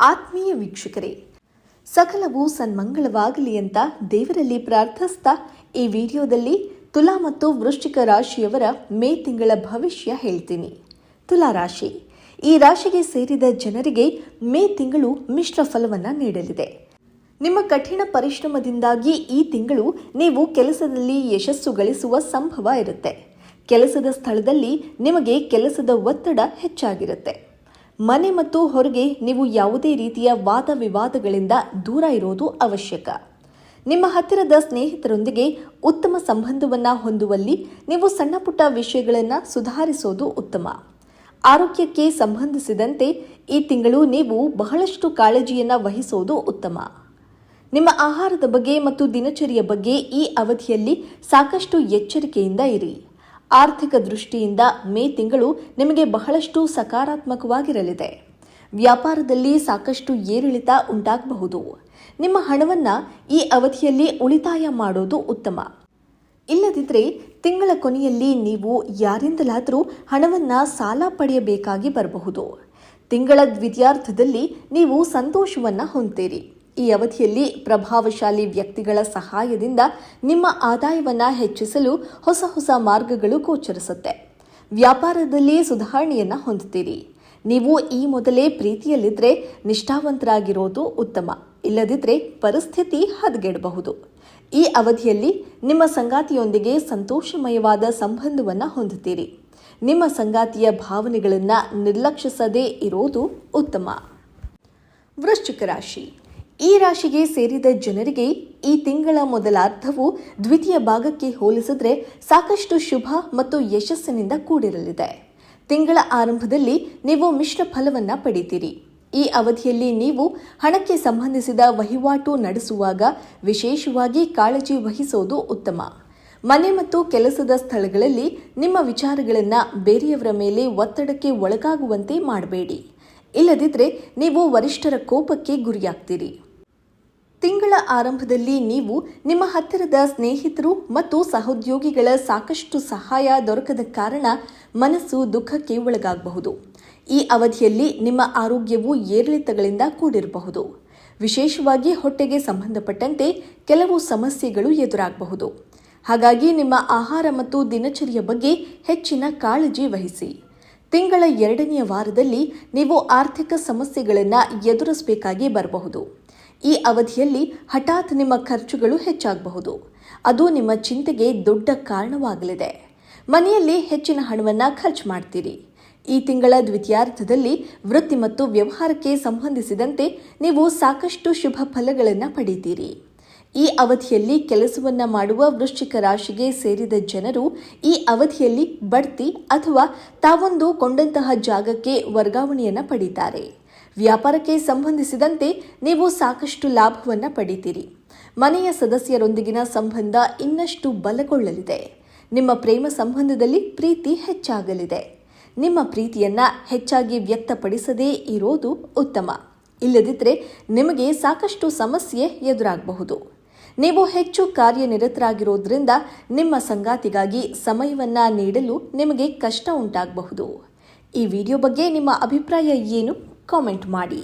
ಆತ್ಮೀಯ ವೀಕ್ಷಕರೇ, ಸಕಲವು ಸನ್ಮಂಗಳವಾಗಲಿ ಅಂತ ದೇವರಲ್ಲಿ ಪ್ರಾರ್ಥಿಸ್ತಾ ಈ ವಿಡಿಯೋದಲ್ಲಿ ತುಲಾ ಮತ್ತು ವೃಶ್ಚಿಕ ರಾಶಿಯವರ ಮೇ ತಿಂಗಳ ಭವಿಷ್ಯ ಹೇಳ್ತೀನಿ. ತುಲಾ ರಾಶಿ, ಈ ರಾಶಿಗೆ ಸೇರಿದ ಜನರಿಗೆ ಮೇ ತಿಂಗಳು ಮಿಶ್ರ ಫಲವನ್ನ ನೀಡಲಿದೆ. ನಿಮ್ಮ ಕಠಿಣ ಪರಿಶ್ರಮದಿಂದಾಗಿ ಈ ತಿಂಗಳು ನೀವು ಕೆಲಸದಲ್ಲಿ ಯಶಸ್ಸು ಗಳಿಸುವ ಸಂಭವ ಇರುತ್ತೆ. ಕೆಲಸದ ಸ್ಥಳದಲ್ಲಿ ನಿಮಗೆ ಕೆಲಸದ ಒತ್ತಡ ಹೆಚ್ಚಾಗಿರುತ್ತೆ. ಮನೆ ಮತ್ತು ಹೊರಗೆ ನೀವು ಯಾವುದೇ ರೀತಿಯ ವಾದ ವಿವಾದಗಳಿಂದ ದೂರ ಇರೋದು ಅವಶ್ಯಕ. ನಿಮ್ಮ ಹತ್ತಿರದ ಸ್ನೇಹಿತರೊಂದಿಗೆ ಉತ್ತಮ ಸಂಬಂಧವನ್ನು ಹೊಂದುವಲ್ಲಿ ನೀವು ಸಣ್ಣಪುಟ್ಟ ವಿಷಯಗಳನ್ನು ಸುಧಾರಿಸೋದು ಉತ್ತಮ. ಆರೋಗ್ಯಕ್ಕೆ ಸಂಬಂಧಿಸಿದಂತೆ ಈ ತಿಂಗಳು ನೀವು ಬಹಳಷ್ಟು ಕಾಳಜಿಯನ್ನು ವಹಿಸೋದು ಉತ್ತಮ. ನಿಮ್ಮ ಆಹಾರದ ಬಗ್ಗೆ ಮತ್ತು ದಿನಚರಿಯ ಬಗ್ಗೆ ಈ ಅವಧಿಯಲ್ಲಿ ಸಾಕಷ್ಟು ಎಚ್ಚರಿಕೆಯಿಂದ ಇರಿ. ಆರ್ಥಿಕ ದೃಷ್ಟಿಯಿಂದ ಮೇ ತಿಂಗಳು ನಿಮಗೆ ಬಹಳಷ್ಟು ಸಕಾರಾತ್ಮಕವಾಗಿರಲಿದೆ. ವ್ಯಾಪಾರದಲ್ಲಿ ಸಾಕಷ್ಟು ಏರಿಳಿತ ಉಂಟಾಗಬಹುದು. ನಿಮ್ಮ ಹಣವನ್ನು ಈ ಅವಧಿಯಲ್ಲಿ ಉಳಿತಾಯ ಮಾಡೋದು ಉತ್ತಮ. ಇಲ್ಲದಿದ್ದರೆ ತಿಂಗಳ ಕೊನೆಯಲ್ಲಿ ನೀವು ಯಾರಿಂದಲಾದರೂ ಹಣವನ್ನು ಸಾಲ ಪಡೆಯಬೇಕಾಗಿ ಬರಬಹುದು. ತಿಂಗಳ ದ್ವಿತೀಯಾರ್ಧದಲ್ಲಿ ನೀವು ಸಂತೋಷವನ್ನು ಹೊಂದ್ತೀರಿ. ಈ ಅವಧಿಯಲ್ಲಿ ಪ್ರಭಾವಶಾಲಿ ವ್ಯಕ್ತಿಗಳ ಸಹಾಯದಿಂದ ನಿಮ್ಮ ಆದಾಯವನ್ನು ಹೆಚ್ಚಿಸಲು ಹೊಸ ಹೊಸ ಮಾರ್ಗಗಳು ಗೋಚರಿಸುತ್ತೆ. ವ್ಯಾಪಾರದಲ್ಲಿ ಸುಧಾರಣೆಯನ್ನು ಹೊಂದುತ್ತೀರಿ. ನೀವು ಈ ಮೊದಲೇ ಪ್ರೀತಿಯಲ್ಲಿದ್ದರೆ ನಿಷ್ಠಾವಂತರಾಗಿರೋದು ಉತ್ತಮ. ಇಲ್ಲದಿದ್ದರೆ ಪರಿಸ್ಥಿತಿ ಹದಗೆಡಬಹುದು. ಈ ಅವಧಿಯಲ್ಲಿ ನಿಮ್ಮ ಸಂಗಾತಿಯೊಂದಿಗೆ ಸಂತೋಷಮಯವಾದ ಸಂಬಂಧವನ್ನು ಹೊಂದುತ್ತೀರಿ. ನಿಮ್ಮ ಸಂಗಾತಿಯ ಭಾವನೆಗಳನ್ನು ನಿರ್ಲಕ್ಷಿಸದೇ ಇರೋದು ಉತ್ತಮ. ವೃಶ್ಚಿಕ ರಾಶಿ. ಈ ರಾಶಿಗೆ ಸೇರಿದ ಜನರಿಗೆ ಈ ತಿಂಗಳ ಮೊದಲಾರ್ಧವು ದ್ವಿತೀಯ ಭಾಗಕ್ಕೆ ಹೋಲಿಸಿದ್ರೆ ಸಾಕಷ್ಟು ಶುಭ ಮತ್ತು ಯಶಸ್ಸಿನಿಂದ ಕೂಡಿರಲಿದೆ. ತಿಂಗಳ ಆರಂಭದಲ್ಲಿ ನೀವು ಮಿಶ್ರ ಫಲವನ್ನ ಪಡಿತೀರಿ. ಈ ಅವಧಿಯಲ್ಲಿ ನೀವು ಹಣಕ್ಕೆ ಸಂಬಂಧಿಸಿದ ವಹಿವಾಟು ನಡೆಸುವಾಗ ವಿಶೇಷವಾಗಿ ಕಾಳಜಿ ವಹಿಸೋದು ಉತ್ತಮ. ಮನೆ ಮತ್ತು ಕೆಲಸದ ಸ್ಥಳಗಳಲ್ಲಿ ನಿಮ್ಮ ವಿಚಾರಗಳನ್ನು ಬೇರೆಯವರ ಮೇಲೆ ಒತ್ತಡಕ್ಕೆ ಒಳಗಾಗುವಂತೆ ಮಾಡಬೇಡಿ. ಇಲ್ಲದಿದ್ದರೆ ನೀವು ವರಿಷ್ಠರ ಕೋಪಕ್ಕೆ ಗುರಿಯಾಗ್ತೀರಿ. ತಿಂಗಳ ಆರಂಭದಲ್ಲಿ ನೀವು ನಿಮ್ಮ ಹತ್ತಿರದ ಸ್ನೇಹಿತರು ಮತ್ತು ಸಹೋದ್ಯೋಗಿಗಳ ಸಾಕಷ್ಟು ಸಹಾಯ ದೊರಕದ ಕಾರಣ ಮನಸ್ಸು ದುಃಖಕ್ಕೆ ಒಳಗಾಗಬಹುದು. ಈ ಅವಧಿಯಲ್ಲಿ ನಿಮ್ಮ ಆರೋಗ್ಯವು ಏರಿಳಿತಗಳಿಂದ ಕೂಡಿರಬಹುದು. ವಿಶೇಷವಾಗಿ ಹೊಟ್ಟೆಗೆ ಸಂಬಂಧಪಟ್ಟಂತೆ ಕೆಲವು ಸಮಸ್ಯೆಗಳು ಎದುರಾಗಬಹುದು. ಹಾಗಾಗಿ ನಿಮ್ಮ ಆಹಾರ ಮತ್ತು ದಿನಚರಿಯ ಬಗ್ಗೆ ಹೆಚ್ಚಿನ ಕಾಳಜಿ ವಹಿಸಿ. ತಿಂಗಳ ಎರಡನೆಯ ವಾರದಲ್ಲಿ ನೀವು ಆರ್ಥಿಕ ಸಮಸ್ಯೆಗಳನ್ನು ಎದುರಿಸಬೇಕಾಗಿ ಬರಬಹುದು. ಈ ಅವಧಿಯಲ್ಲಿ ಹಠಾತ್ ನಿಮ್ಮ ಖರ್ಚುಗಳು ಹೆಚ್ಚಾಗಬಹುದು. ಅದು ನಿಮ್ಮ ಚಿಂತೆಗೆ ದೊಡ್ಡ ಕಾರಣವಾಗಲಿದೆ. ಮನೆಯಲ್ಲಿ ಹೆಚ್ಚಿನ ಹಣವನ್ನು ಖರ್ಚು ಮಾಡ್ತೀರಿ. ಈ ತಿಂಗಳ ದ್ವಿತೀಯಾರ್ಧದಲ್ಲಿ ವೃತ್ತಿ ಮತ್ತು ವ್ಯವಹಾರಕ್ಕೆ ಸಂಬಂಧಿಸಿದಂತೆ ನೀವು ಸಾಕಷ್ಟು ಶುಭ ಫಲಗಳನ್ನು ಪಡೆಯುತ್ತೀರಿ ಈ ಅವಧಿಯಲ್ಲಿ ಕೆಲಸವನ್ನು ಮಾಡುವ ವೃಶ್ಚಿಕ ರಾಶಿಗೆ ಸೇರಿದ ಜನರು ಈ ಅವಧಿಯಲ್ಲಿ ಬಡ್ತಿ ಅಥವಾ ತಾವೊಂದು ಕೊಂಡಂತಹ ಜಾಗಕ್ಕೆ ವರ್ಗಾವಣೆಯನ್ನು ಪಡೀತಾರೆ. ವ್ಯಾಪಾರಕ್ಕೆ ಸಂಬಂಧಿಸಿದಂತೆ ನೀವು ಸಾಕಷ್ಟು ಲಾಭವನ್ನು ಪಡಿತೀರಿ. ಮನೆಯ ಸದಸ್ಯರೊಂದಿಗಿನ ಸಂಬಂಧ ಇನ್ನಷ್ಟು ಬಲಗೊಳ್ಳಲಿದೆ. ನಿಮ್ಮ ಪ್ರೇಮ ಸಂಬಂಧದಲ್ಲಿ ಪ್ರೀತಿ ಹೆಚ್ಚಾಗಲಿದೆ. ನಿಮ್ಮ ಪ್ರೀತಿಯನ್ನ ಹೆಚ್ಚಾಗಿ ವ್ಯಕ್ತಪಡಿಸದೇ ಇರೋದು ಉತ್ತಮ. ಇಲ್ಲದಿದ್ದರೆ ನಿಮಗೆ ಸಾಕಷ್ಟು ಸಮಸ್ಯೆ ಎದುರಾಗಬಹುದು. ನೀವು ಹೆಚ್ಚು ಕಾರ್ಯನಿರತರಾಗಿರೋದ್ರಿಂದ ನಿಮ್ಮ ಸಂಗಾತಿಗಾಗಿ ಸಮಯವನ್ನ ನೀಡಲು ನಿಮಗೆ ಕಷ್ಟ ಉಂಟಾಗಬಹುದು. ಈ ವಿಡಿಯೋ ಬಗ್ಗೆ ನಿಮ್ಮ ಅಭಿಪ್ರಾಯ ಏನು? ಕಾಮೆಂಟ್ ಮಾಡಿ